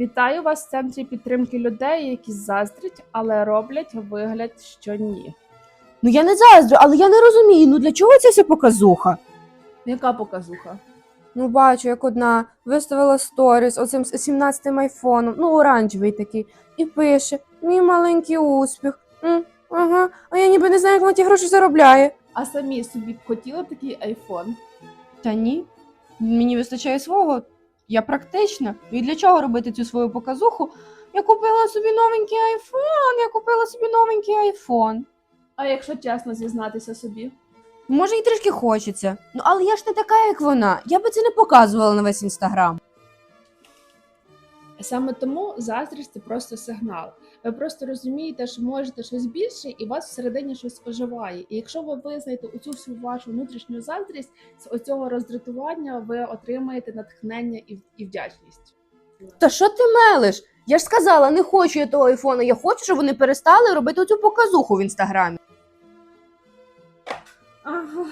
Вітаю вас в центрі підтримки людей, які заздрять, але роблять вигляд, що ні. Ну я не заздрю, але я не розумію, ну для чого ця вся показуха? Яка показуха? Ну, бачу, як одна виставила сторіс оцим 17-м айфоном, ну оранжевий такий, і пише: Мій маленький успіх. М, ага, а я ніби не знаю, як вона ті гроші заробляє. А самі собі б хотіли такий айфон? Та ні. Мені вистачає свого. Я практична. І для чого робити цю свою показуху? Я купила собі новенький айфон, я купила собі новенький айфон. А якщо чесно зізнатися собі? Може, і трішки хочеться. Ну, але я ж не така, як вона. Я би це не показувала на весь інстаграм. Саме тому заздрість це просто сигнал. Ви просто розумієте, що можете щось більше, і вас всередині щось оживає. І якщо ви визнаєте оцю всю вашу внутрішню заздрість, з оцього роздратування ви отримаєте натхнення і вдячність. Та що ти мелиш? Я ж сказала, не хочу я того айфону. Я хочу, щоб вони перестали робити цю показуху в інстаграмі. Ага.